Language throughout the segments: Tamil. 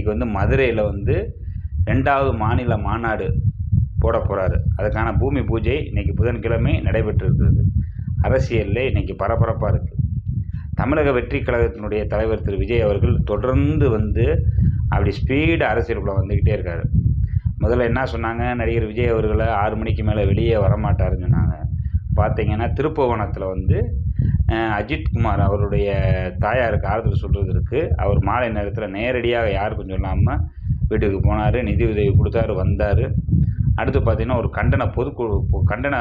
இன்றைக்கி வந்து மதுரையில் வந்து ரெண்டாவது மாநில மாநாடு போட போகிறாரு அதுக்கான பூமி பூஜை இன்றைக்கி புதன்கிழமை நடைபெற்று இருக்கிறது அரசியலில் இன்றைக்கி பரபரப்பாக இருக்குது தமிழக வெற்றி கழகத்தினுடைய தலைவர் திரு. விஜய் அவர்கள் தொடர்ந்து வந்து அப்படி ஸ்பீடு அரசியலுக்குள்ளே வந்துக்கிட்டே இருக்கார். முதல்ல என்ன சொன்னாங்க? நடிகர் விஜய் அவர்களை ஆறு மணிக்கு மேலே வெளியே வரமாட்டாருன்னு சொன்னாங்க. பார்த்தீங்கன்னா திருப்புவனத்தில் வந்து அஜித் குமார் அவருடைய தாயாருக்கு ஆறுதல் சொல்கிறதுக்கு அவர் மாலை நேரத்தில் நேரடியாக யாருக்கும் சொல்லாமல் வீட்டுக்கு போனார் நிதி உதவி கொடுத்தாரு வந்தார். அடுத்து பார்த்தீங்கன்னா ஒரு கண்டன பொதுக்குழு கண்டன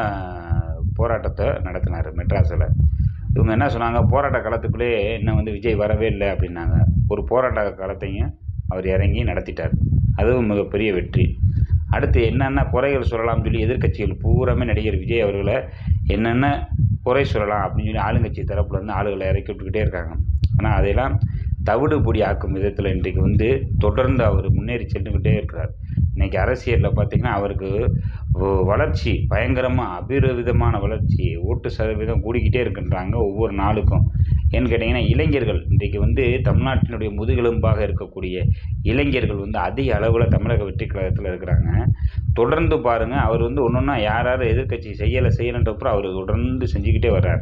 போராட்டத்தை நடத்தினார் மெட்ராஸில். இவங்க என்ன சொன்னாங்க? போராட்ட காலத்துக்குள்ளேயே இன்னும் வந்து விஜய் வரவே இல்லை அப்படின்னாங்க. ஒரு போராட்ட காலத்தையும் அவர் இறங்கி நடத்திட்டார். அதுவும் மிகப்பெரிய வெற்றி. அடுத்து என்னென்ன குறைகள் சொல்லலாம்னு சொல்லி எதிர்க்கட்சிகள் பூராமே நடிகர் விஜய் அவர்களை என்னென்ன குறை சொல்லலாம் அப்படின்னு சொல்லி ஆளுங்கட்சி தரப்பில் வந்து ஆளுகளை இறக்கி விட்டுக்கிட்டே இருக்காங்க. ஆனால் அதையெல்லாம் தவிடு பொடி ஆக்கும் விதத்தில் இன்றைக்கு வந்து தொடர்ந்து அவர் முன்னேறி சென்றுக்கிட்டே இருக்கிறார். இன்றைக்கி அரசியலில் பார்த்திங்கன்னா அவருக்கு வளர்ச்சி பயங்கரமாக அபிரவிதமான வளர்ச்சி ஓட்டு சதவீதம் கூடிக்கிட்டே இருக்குன்றாங்க ஒவ்வொரு நாளுக்கும். ஏன்னு கேட்டிங்கன்னா இளைஞர்கள் இன்றைக்கு வந்து தமிழ்நாட்டினுடைய முதுகெலும்பாக இருக்கக்கூடிய இளைஞர்கள் வந்து அதிக அளவில் தமிழக வெற்றி கழகத்தில் இருக்கிறாங்க. தொடர்ந்து பாருங்கள் அவர் வந்து ஒன்று ஒன்றா யார் யார் எதிர்க்கட்சி செய்யலை செய்யலைன்றப்பறம் அவர் தொடர்ந்து செஞ்சுக்கிட்டே வர்றார்.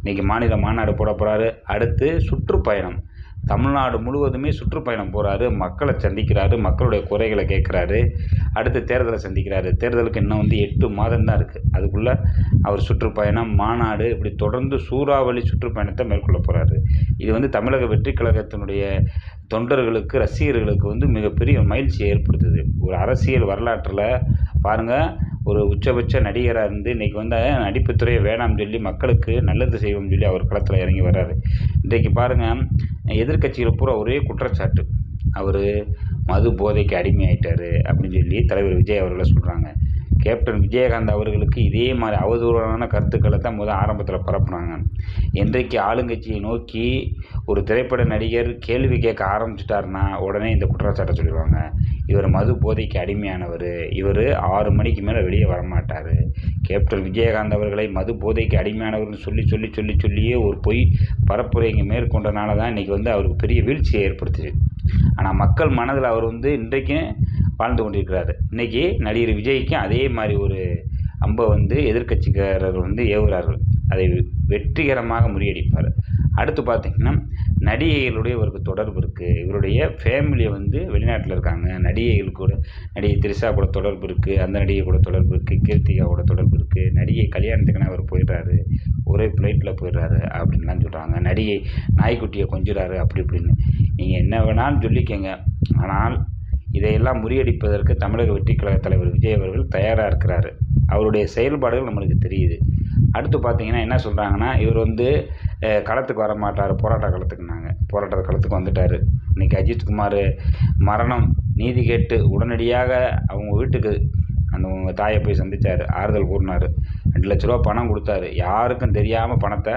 இன்றைக்கி மாநில மாநாடு போட போகிறாரு அடுத்து சுற்றுப்பயணம். தமிழ்நாடு முழுவதுமே சுற்றுப்பயணம் போகிறாரு மக்களை சந்திக்கிறாரு. மக்களுடைய குறைகளை கேட்குறாரு. அடுத்து தேர்தலை சந்திக்கிறாரு. தேர்தலுக்கு இன்னும் வந்து எட்டு மாதம் தான் இருக்குது அதுக்குள்ளே அவர் சுற்றுப்பயணம் மாநாடு இப்படி தொடர்ந்து சூறாவளி சுற்றுப்பயணத்தை மேற்கொள்ள போகிறாரு இது வந்து தமிழக வெற்றி கழகத்தினுடைய தொண்டர்களுக்கு ரசிகர்களுக்கு வந்து மிகப்பெரிய மகிழ்ச்சியை ஏற்படுத்துது. ஒரு அரசியல் வரலாற்றில் பாருங்கள் ஒரு உச்சபட்ச நடிகராக இருந்து இன்றைக்கி வந்து நடிப்புத்துறையை வேணாம்னு சொல்லி மக்களுக்கு நல்லது செய்வோம்னு சொல்லி அவர் களத்தில் இறங்கி வர்றாரு. இன்றைக்கு பாருங்கள் எதிர்க்கட்சிகள் பூரா ஒரே குற்றச்சாட்டு. அவர் மது போதைக்கு அடிமையாயிட்டார் அப்படின்னு சொல்லி தலைவர் விஜய் அவர்களை சொல்கிறாங்க கேப்டன் விஜயகாந்த் அவர்களுக்கு இதே மாதிரி அவதூறான கருத்துக்களை தான் முதல் ஆரம்பத்தில் பரப்புனாங்க. என்றைக்கு ஆளுங்கட்சியை நோக்கி ஒரு திரைப்பட நடிகர் கேள்வி கேட்க ஆரம்பிச்சிட்டாருன்னா உடனே இந்த குற்றச்சாட்டை சொல்லிடுவாங்க. இவர் மது போதைக்கு அடிமையானவர். இவர் ஆறு மணிக்கு மேலே வெளியே வரமாட்டார். கேப்டன் விஜயகாந்த் அவர்களை மது போதைக்கு அடிமையானவர்னு சொல்லி சொல்லி சொல்லி சொல்லியே ஒரு பொய் பரப்புரை இங்கே மேற்கொண்டனால தான் இன்றைக்கி வந்து அவருக்கு பெரிய வீழ்ச்சியை ஏற்படுத்துச்சு. ஆனால் மக்கள் மனதில் அவர் வந்து இன்றைக்கும் வாழ்ந்து கொண்டிருக்கிறாரு. இன்றைக்கி நடிகர் விஜய்க்கும் அதே மாதிரி ஒரு அம்பை வந்து எதிர்கட்சிக்காரர்கள் வந்து ஏவுகிறார்கள். அதை வெற்றிகரமாக முறியடிப்பார். அடுத்து பார்த்திங்கன்னா நடிகைகளுடைய இவருக்கு தொடர்பு இருக்குது இவருடைய ஃபேமிலியை வந்து வெளிநாட்டில் இருக்காங்க. நடிகைகள் கூட நடிகை திரிஷா கூட தொடர்பு இருக்குது அந்த நடிகை கூட தொடர்பு இருக்குது கீர்த்திகா கூட தொடர்பு இருக்குது நடிகை கல்யாணத்துக்குன்னு அவர் போயிடுறாரு. ஒரே ஃப்ளைட்டில் போயிடுறாரு அப்படின்லாம் சொல்கிறாங்க நடிகை நாய்க்குட்டியை கொஞ்சிறாரு அப்படி இப்படின்னு. நீங்கள் என்ன வேணாலும் சொல்லிக்கங்க. ஆனால் இதையெல்லாம் முறியடிப்பதற்கு தமிழக வெற்றி கழக தலைவர் விஜய் அவர்கள் தயாராக இருக்கிறாரு. அவருடைய செயல்பாடுகள் நம்மளுக்கு தெரியுது. அடுத்து பார்த்தீங்கன்னா என்ன சொல்கிறாங்கன்னா இவர் வந்து களத்துக்கு வர மாட்டார் போராட்ட களத்துக்குனாங்க போராட்ட களத்துக்கு வந்துட்டார். இன்றைக்கி அஜித்குமார் மரணம் நீதி கேட்டு உடனடியாக அவங்க வீட்டுக்கு அந்த உங்கள் தாயை போய் சந்திச்சார். ஆறுதல் கூறினார். ரெண்டு லட்ச ரூபா பணம் கொடுத்தாரு. யாருக்கும் தெரியாமல் பணத்தை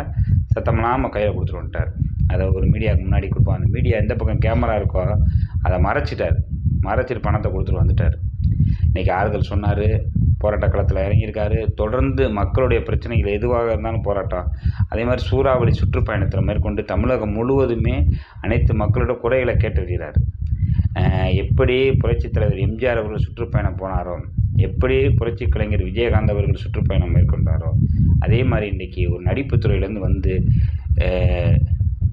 சத்தமில்லாமல் கையில் கொடுத்துட்டு வந்துட்டார். அதை ஒரு மீடியாவுக்கு முன்னாடி கொடுப்பாங்க. அந்த மீடியா எந்த பக்கம் கேமரா இருக்கோ அதை மறைச்சிட்டார். மறைச்சிட்டு பணத்தை கொடுத்துட்டு வந்துட்டார். இன்றைக்கி ஆறுதல் சொன்னார் போராட்ட களத்தில் இறங்கியிருக்காரு. தொடர்ந்து மக்களுடைய பிரச்சனைகள் எதுவாக இருந்தாலும் போராட்டம். அதே மாதிரி சூறாவளி சுற்றுப்பயணத்தில் மேற்கொண்டு தமிழகம் முழுவதுமே அனைத்து மக்களோட குறைகளை கேட்டறிகிறார். எப்படி புரட்சித் தலைவர் எம்ஜிஆர் அவர்கள் சுற்றுப்பயணம் போனாரோ எப்படி புரட்சி கலைஞர் விஜயகாந்த் அவர்கள் சுற்றுப்பயணம் மேற்கொண்டாரோ அதே மாதிரி இன்றைக்கி ஒரு நடிப்புத்துறையிலேருந்து வந்து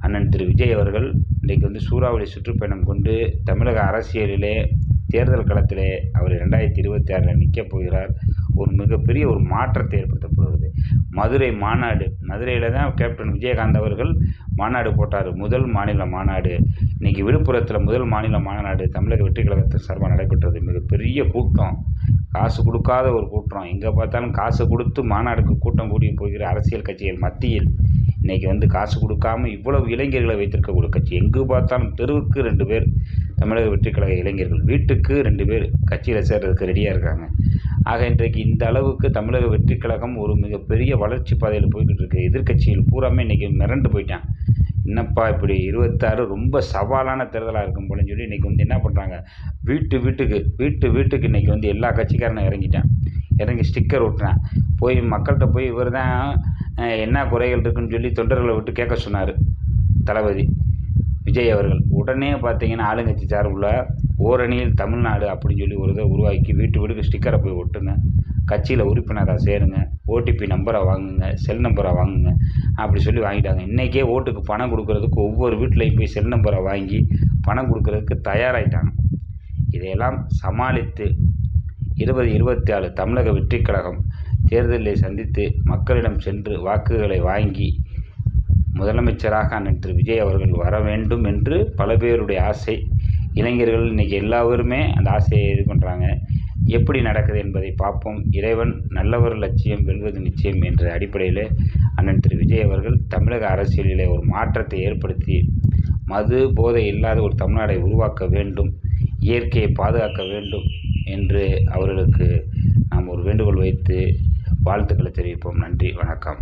அண்ணன் திரு விஜய் அவர்கள் இன்றைக்கு வந்து சூறாவளி சுற்றுப்பயணம் கொண்டு தமிழக அரசியலிலே தேர்தல் களத்திலே அவர் ரெண்டாயிரத்தி இருபத்தி ஆறில் நிற்கப் போகிறார். ஒரு மிகப்பெரிய ஒரு மாற்றத்தை ஏற்படுத்தப் போகிறது மதுரை மாநாடு மதுரையில் தான் கேப்டன் விஜயகாந்த் அவர்கள் மாநாடு போட்டார். முதல் மாநில மாநாடு. இன்றைக்கி விழுப்புரத்தில் முதல் மாநில மாநாடு தமிழக வெற்றி கழகத்தின் சார்பாக நடைபெற்றது. மிகப்பெரிய கூட்டம். காசு கொடுக்காத ஒரு கூட்டம். எங்கே பார்த்தாலும் காசு கொடுத்து மாநாடுக்கு கூட்டம் கூடி போகிற அரசியல் கட்சிகள் மத்தியில் இன்றைக்கி வந்து காசு கொடுக்காம இவ்வளவு இளைஞர்களை வைத்திருக்கக்கூடிய கட்சி. எங்கு பார்த்தாலும் தெருவுக்கு ரெண்டு பேர் தமிழக வெற்றி கழக இளைஞர்கள் வீட்டுக்கு ரெண்டு பேர் கட்சியில் சேர்றதுக்கு ரெடியாக இருக்காங்க. ஆக இன்றைக்கு இந்த அளவுக்கு தமிழக வெற்றி கழகம் ஒரு மிகப்பெரிய வளர்ச்சி பாதையில் போய்கிட்டு இருக்கு. எதிர்க்கட்சிகள் பூராமே இன்றைக்கி மிரண்டு போயிட்டான் என்னப்பா இப்படி இருபத்தாறு ரொம்ப சவாலான தேர்தலாக இருக்கும் போலன்னு சொல்லி இன்றைக்கி வந்து என்ன பண்ணுறாங்க வீட்டு வீட்டுக்கு வீட்டு வீட்டுக்கு இன்றைக்கி வந்து எல்லா கட்சிக்காரனும் இறங்கிட்டான். இறங்கி ஸ்டிக்கர் ஒட்டுறான். போய் மக்கள்கிட்ட போய் இவர் தான் என்ன குறைகள் இருக்குன்னு சொல்லி தொண்டர்களை விட்டு கேட்க சொன்னார் தளபதி விஜய் அவர்கள். உடனே பார்த்தீங்கன்னா ஆளுங்கட்சி சார்புள்ள ஓரணியில் தமிழ்நாடு அப்படின்னு சொல்லி ஒரு இதை உருவாக்கி வீட்டு வீட்டுக்கு ஸ்டிக்கரை போய் ஒட்டுங்க. கட்சியில் உறுப்பினராக சேருங்க. ஓடிபி நம்பரை வாங்குங்க. செல் நம்பரை வாங்குங்க. அப்படி சொல்லி வாங்கிட்டாங்க. இன்றைக்கே ஓட்டுக்கு பணம் கொடுக்கறதுக்கு ஒவ்வொரு வீட்லேயும் போய் செல் நம்பரை வாங்கி பணம் கொடுக்கறதுக்கு தயாராகிட்டாங்க இதையெல்லாம் சமாளித்து இருபது இருபத்தி ஆறு தமிழக வெற்றிக் கழகம் தேர்தலை சந்தித்து மக்களிடம் சென்று வாக்குகளை வாங்கி முதலமைச்சராக அண்ணன் விஜய் அவர்கள் வர வேண்டும் என்று பல பேருடைய ஆசை. இளைஞர்கள் இன்றைக்கி எல்லாருமே அந்த ஆசையை இது பண்ணுறாங்க எப்படி நடக்குது என்பதை பார்ப்போம். இறைவன் நல்லவர் லட்சியம் வெல்வது நிச்சயம் என்ற அடிப்படையில் அண்ணன் திரு. விஜய் அவர்கள் தமிழக அரசியலிலே ஒரு மாற்றத்தை ஏற்படுத்தி மது போதை இல்லாத ஒரு தமிழ்நாடை உருவாக்க வேண்டும் இயற்கையை பாதுகாக்க வேண்டும் என்று அவர்களுக்கு நாம் ஒரு வேண்டுகோள் வைத்து வாழ்த்துக்களை தெரிவிப்போம். நன்றி வணக்கம்.